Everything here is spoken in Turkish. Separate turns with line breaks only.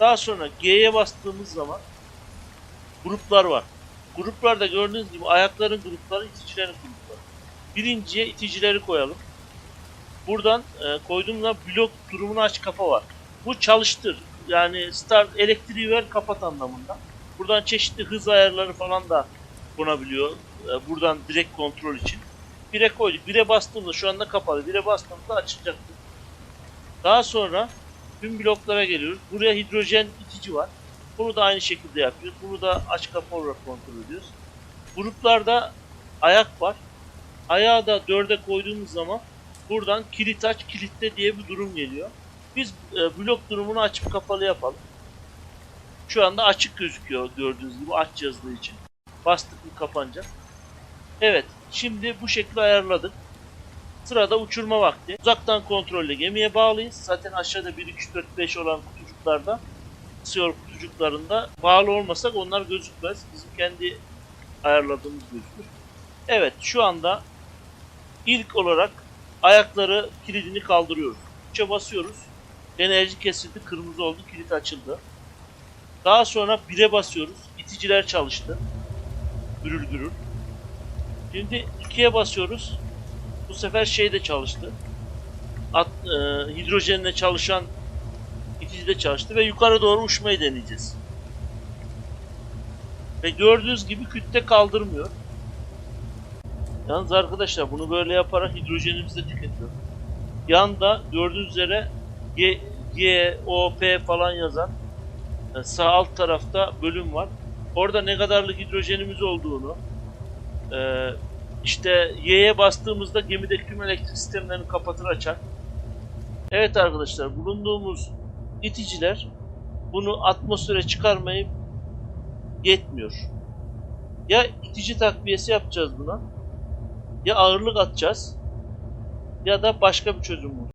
Daha sonra G'ye bastığımız zaman gruplar var. Gruplarda gördüğünüz gibi ayakların grupları, iticilerin grupları. Birinciye iticileri koyalım. Buradan e, koyduğumda blok durumunu aç kapa var. Bu çalıştır. Yani start elektriği ver kapat anlamında. Buradan çeşitli hız ayarları falan da konabiliyor. E, buradan direkt kontrol için. 1'e koyduk. 1'e bastığımda şu anda kapalı. 1'e bastığımda açılacaktır. Daha sonra tüm bloklara geliyoruz. Buraya hidrojen itici var. Bunu da aynı şekilde yapıyoruz. Bunu da aç kapa olarak kontrol ediyoruz. Gruplarda ayak var. Ayağı da 4'e koyduğumuz zaman buradan kilit aç kilitle diye bir durum geliyor. Biz e, blok durumunu açıp kapalı yapalım. Şu anda açık gözüküyor gördüğünüz gibi aç yazdığı için. Bastık mı kapanacak. Evet şimdi bu şekilde ayarladık. Sırada uçurma vakti. Uzaktan kontrolle gemiye bağlıyız. Zaten aşağıda 1, 2, 3, 4, 5 olan kutucuklarda Siyor kutucuklarında bağlı olmasak onlar gözükmez. Bizim kendi ayarladığımız gözükür. Evet şu anda ilk olarak ayakları kilidini kaldırıyoruz. Üçe basıyoruz. Enerji kesildi. Kırmızı oldu. Kilit açıldı. Daha sonra 1'e basıyoruz. İticiler çalıştı. Gürül gürül. Şimdi 2'ye basıyoruz. Bu sefer şey de çalıştı. At, e, hidrojenle çalışan itici de çalıştı ve yukarı doğru uçmayı deneyeceğiz. Ve gördüğünüz gibi kütle kaldırmıyor. Yalnız arkadaşlar bunu böyle yaparak hidrojenimizi de tüketiyor. Yanda gördüğünüz üzere G, G, O, P falan yazan e, sağ alt tarafta bölüm var. Orada ne kadarlık hidrojenimiz olduğunu e, işte Y'ye bastığımızda gemideki tüm elektrik sistemlerini kapatır açar. Evet arkadaşlar bulunduğumuz iticiler bunu atmosfere çıkarmayı yetmiyor. Ya itici takviyesi yapacağız buna ya ağırlık atacağız ya da başka bir çözüm bulacağız.